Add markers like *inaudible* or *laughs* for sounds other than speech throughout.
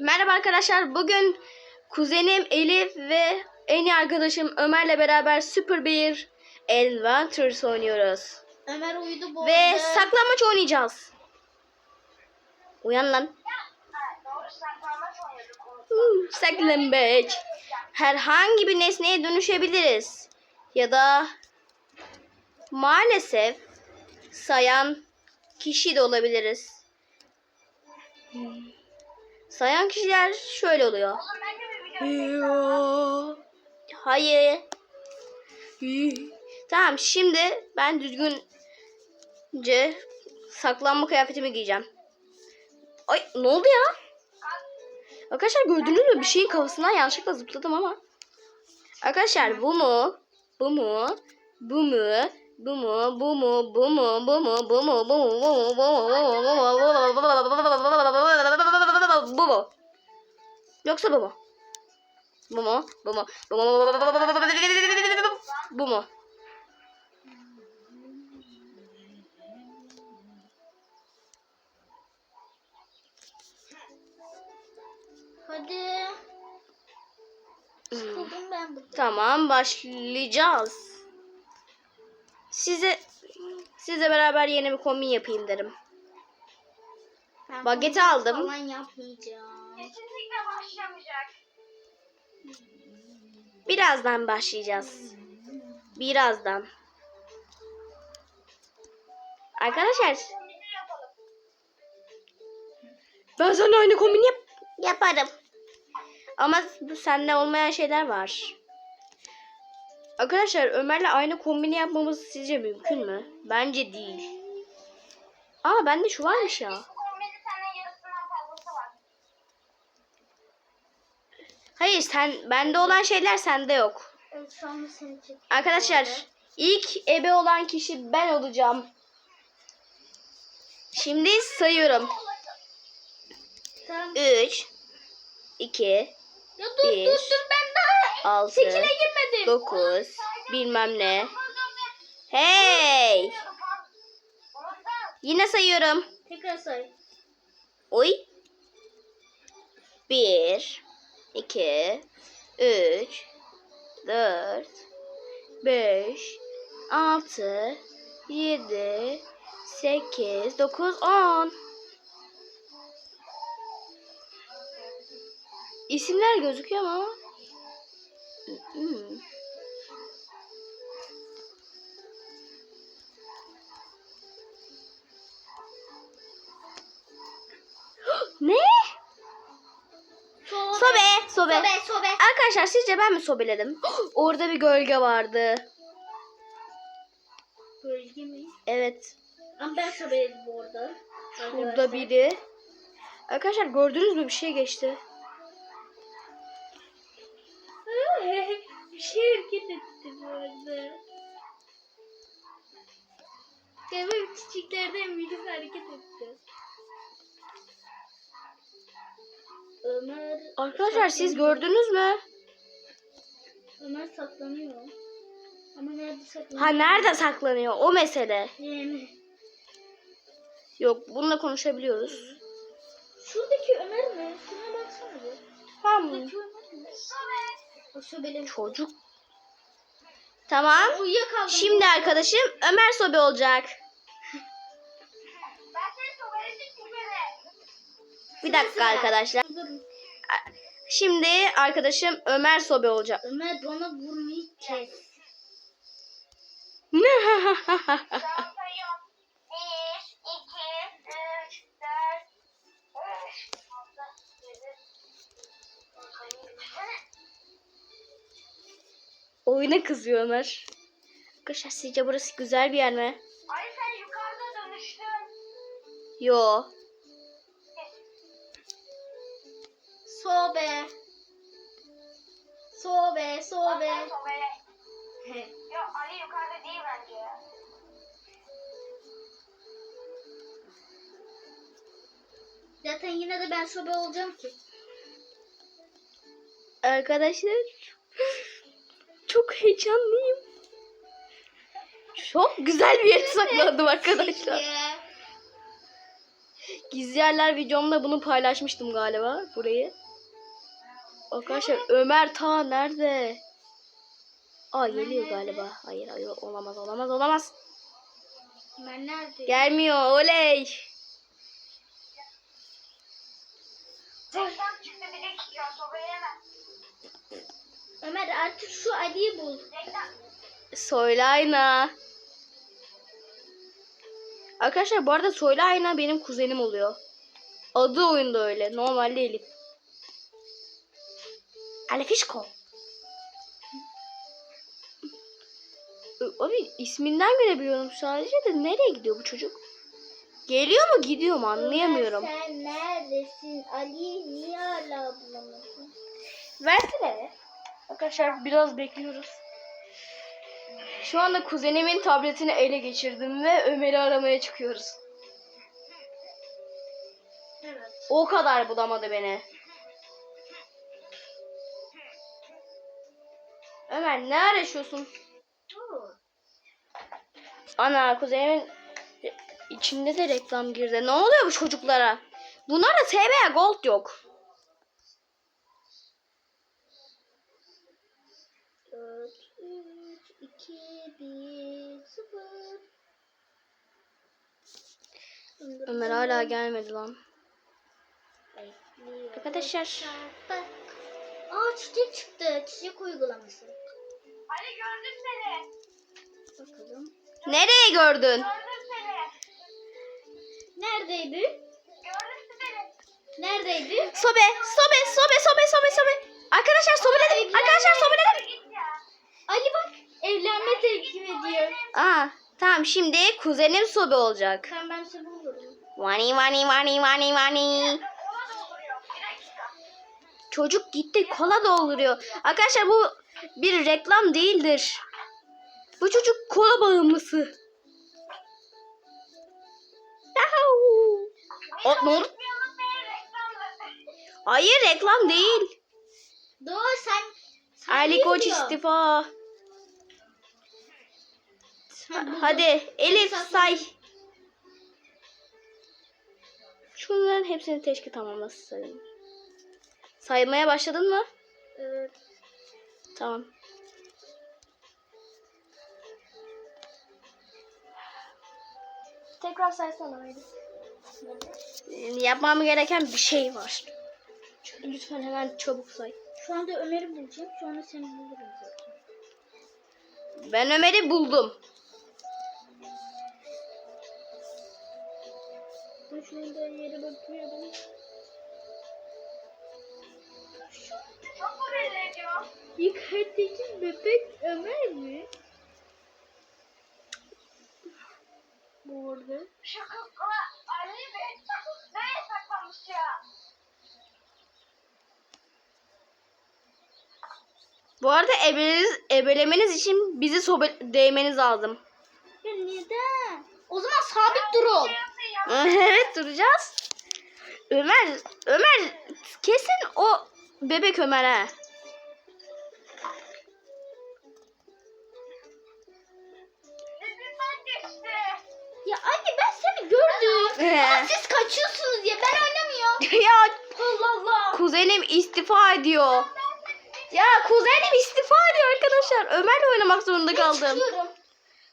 Merhaba arkadaşlar. Bugün kuzenim Elif ve en iyi arkadaşım Ömer'le beraber süper bir Adventures oynuyoruz. Ömer uyudu bu Ve arada. saklanmaç oynayacağız. Uyan lan. Hmm, Saklambaç. Herhangi bir nesneye dönüşebiliriz. Ya da maalesef sayan kişi de olabiliriz. Hmm. Sayan kişiler şöyle oluyor. Yo. Hayır. Tamam şimdi ben düzgünce saklanma kıyafetimi giyeceğim. Ay ne oldu ya? Arkadaşlar gördünüz mü? Bir şeyin kafasından yanlışlıkla zıpladım ama. Arkadaşlar bu mu? Bu mu? Bu mu? Bu mu? Bu mu? Bu mu? Bu mu? Bu mu? Bu mu? Bu mu? Bu mu? Bu mu? Bu mu? Yoksa bu mu? Bu mu? Bu mu? Bu mu? Bu mu? Hadi. Tamam başlayacağız. Size size beraber yeni bir kombin yapayım derim. Ben Bageti kombin aldım. Falan yapmayacağım. Kesinlikle başlamayacak. Birazdan başlayacağız. Birazdan. Arkadaşlar ben seninle aynı kombini yap yaparım. Ama bu sende olmayan şeyler var. Arkadaşlar Ömer'le aynı kombini yapmamız sizce mümkün mü? Bence değil. Aa bende şu varmış ya. Hayır sen bende olan şeyler sende yok. Evet, şu anda seni çekiyorum. Arkadaşlar ilk ebe olan kişi ben olacağım. Şimdi sayıyorum. Tamam. 3 2 Ya dur bir, dur dur ben daha 6 sekine girmedim. 9 bilmem ne. Hey! Yine sayıyorum. Tekrar say. Oy. 1 2 3 4 5 6 7 8 9 10 İsimler gözüküyor ama Hmm. Arkadaşlar sizce ben mi sobeledim? *gasps* Orada bir gölge vardı. Bölge mi? Evet. Ama ben arada. Burada Arkadaşlar. biri. Arkadaşlar gördünüz mü bir şey geçti. *laughs* bir şey hareket etti bu arada. Böyle çiçeklerden birisi hareket etti. Ömer Arkadaşlar siz gördünüz mü? Ömer saklanıyor. Ama nerede saklanıyor? Ha nerede saklanıyor? O mesele. Yani. Yok bununla konuşabiliyoruz. Şuradaki Ömer mi? Şuna baksana bir. Tamam. Şuradaki Ömer mi? O. Çocuk. Tamam. Uyuyakaldım. Şimdi arkadaşım Ömer Sobe olacak. Bir dakika arkadaşlar. Şimdi arkadaşım Ömer Sobe olacak. Ömer bana vurmayı kes. Ben sayıyorum. 1, 2, 3, 4, 5, 6, 7. Oyuna kızıyor Ömer. Arkadaşlar sizce burası güzel bir yer mi? Ay sen yukarıda dönüştün. Yo. Sobe, Ben sobe. Yok Ali yukarıda değil bence ya. Zaten yine de ben sobe olacağım ki. Arkadaşlar çok heyecanlıyım. Çok güzel bir yere saklandım arkadaşlar. Gizli yerler videomda bunu paylaşmıştım galiba burayı. Arkadaşlar Ömer ta nerede? Aa geliyor galiba. Hayır hayır olamaz olamaz olamaz. Ben nerede? Gelmiyor oley. Ömer artık şu Ali'yi bul. Reklam. Soylu ayna. Arkadaşlar bu arada Soylu ayna benim kuzenim oluyor. Adı oyunda öyle. Normalde Elif. Alefişko. Ö- Abi isminden görebiliyorum sadece de nereye gidiyor bu çocuk? Geliyor mu gidiyor mu anlayamıyorum. Ömer, sen neredesin? Ali niye hala bulamıyorsun? Versene. Arkadaşlar biraz bekliyoruz. Şu anda kuzenimin tabletini ele geçirdim ve Ömer'i aramaya çıkıyoruz. Evet. O kadar bulamadı beni. Ömer ne araşıyorsun? Ana kuzenimin içinde de reklam girdi. Ne oluyor bu çocuklara? Bunlarda TB Gold yok. Dört, üç, iki, bir, sıfır. Ömer hala gelmedi lan. Arkadaşlar. Aa çiçek çıktı. Çiçek uygulaması. Ali gördüm seni. Bakalım. Nereye gördün? Gördüm seni. Neredeydi? Gördüm seni. Neredeydi? Sobe, sobe, sobe, sobe, sobe, sobe. Arkadaşlar sobeledim. Arkadaşlar sobeledim. Git ya. Ali bak evlenme teklif ediyor. Aa, tamam şimdi kuzenim sobe olacak. Sen ben size bulurum. Vani vani vani vani vani. Kola dolduruyor. Bir dakika. Çocuk gitti kola dolduruyor. Arkadaşlar bu bir reklam değildir. Bu çocuk kola bağımlısı. O, ne oldu? Hayır reklam değil. Doğru sen. sen Ali Koç diyor. istifa. Ha. Hadi Elif say. Şunların hepsini teşki tamamlasın. Saymaya başladın mı? Evet. Tamam. Tekrar saysana haydi. Yapmam gereken bir şey var. Lütfen hemen çabuk say. Şu anda Ömer'i bulacağım. Sonra seni bulurum zaten. Ben Ömer'i buldum. Ben şu anda yere bakıyorum. Yıkartıcı bebek Ömer mi? Bu arada. Şu kukla Ali mi? Nereye saklanmış ya? Bu arada ebeleniz, ebelemeniz için bizi sobe değmeniz lazım. Ya neden? O zaman sabit durun. *laughs* evet duracağız. Ömer, Ömer kesin o bebek Ömer ha. Ya anne ben seni gördüm. Ee. Ama siz kaçıyorsunuz ya ben oynamıyorum. *laughs* ya Allah Allah. kuzenim istifa ediyor. Ya kuzenim istifa ediyor arkadaşlar. Ömer'le oynamak zorunda kaldım.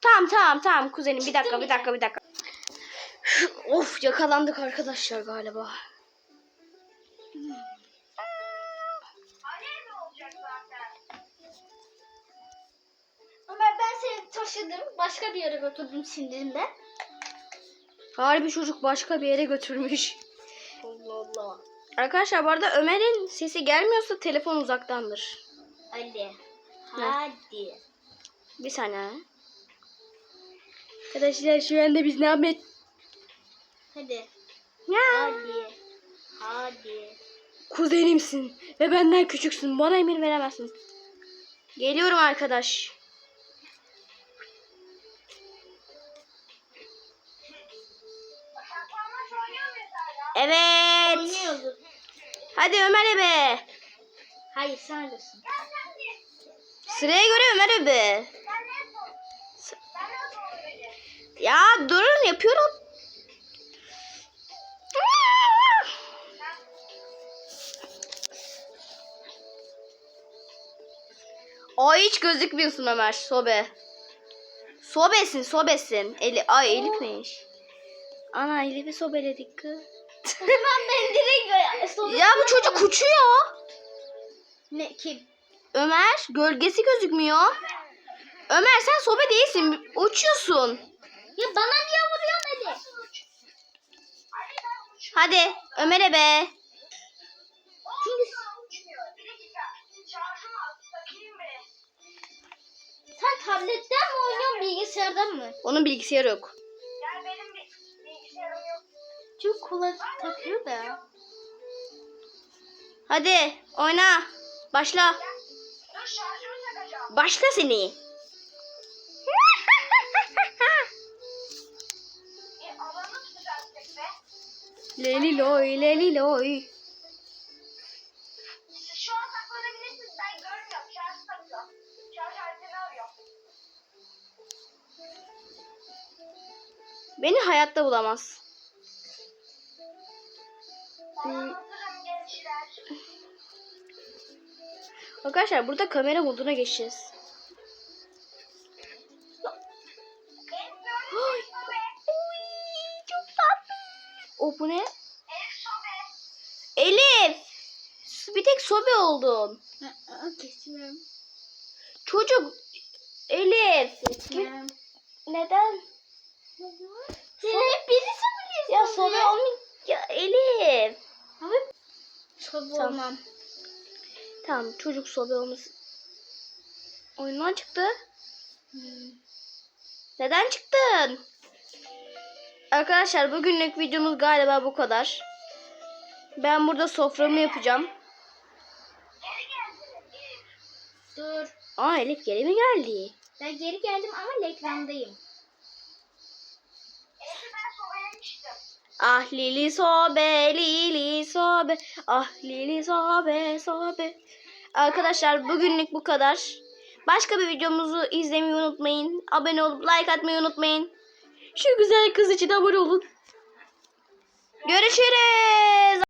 Tamam tamam tamam kuzenim bir dakika bir dakika bir dakika. of yakalandık arkadaşlar galiba. Ömer ben seni taşıdım. Başka bir yere götürdüm sindirimde. Harbi çocuk başka bir yere götürmüş. Allah Allah. Arkadaşlar bu arada Ömer'in sesi gelmiyorsa telefon uzaktandır. Ali. Hadi. Bir saniye. Arkadaşlar şu anda biz ne yapmet? Hadi. Ya. Hadi. Hadi. Kuzenimsin ve benden küçüksün. Bana emir veremezsin. Geliyorum arkadaş. Evet. Hadi Ömer abi. Hayır sen öylesin. Sıraya göre Ömer abi. Ya durun yapıyorum. Ay hiç gözükmüyorsun Ömer sobe. Sobesin sobesin. Eli ay Elif neymiş? Ana Elif'i sobeledik kız. O zaman ben direkt sonra... Ya bu çocuk uçuyor. Ne kim? Ömer gölgesi gözükmüyor. Ömer sen sobe değilsin. Uçuyorsun. Ya bana niye vuruyorsun uçuyorum. Hadi Ömer'e be. Çünkü? Sen tabletten mi oynuyorsun bilgisayardan mı? Onun bilgisayarı yok. Çünkü kulak takıyor da. Hadi oyna. Başla. Başla seni. Takıyor. Şarj aletini arıyor. Beni hayatta bulamaz. Gençler. Arkadaşlar burada kamera moduna geçeceğiz. *gasps* Çok tatlı. O bu ne? Elif. Bir tek sobe oldun. Kesmiyorum. Çocuk. Elif. Kesmiyorum. Neden? Hep birisi biliyor. Ya sobe olmuyor. Elif. Sobe Tamam. Tamam çocuk olmasın. Oyundan çıktı. Neden çıktın? Arkadaşlar bugünlük videomuz galiba bu kadar. Ben burada soframı yapacağım. Elif. Dur. Aa Elif geri mi geldi? Ben geri geldim ama ekrandayım. Elif'i ben sobelemiştim. Ah Lili sobe, Lili sobe, ah Lili sobe, sobe. Arkadaşlar bugünlük bu kadar. Başka bir videomuzu izlemeyi unutmayın. Abone olup like atmayı unutmayın. Şu güzel kız için abone olun. Görüşürüz.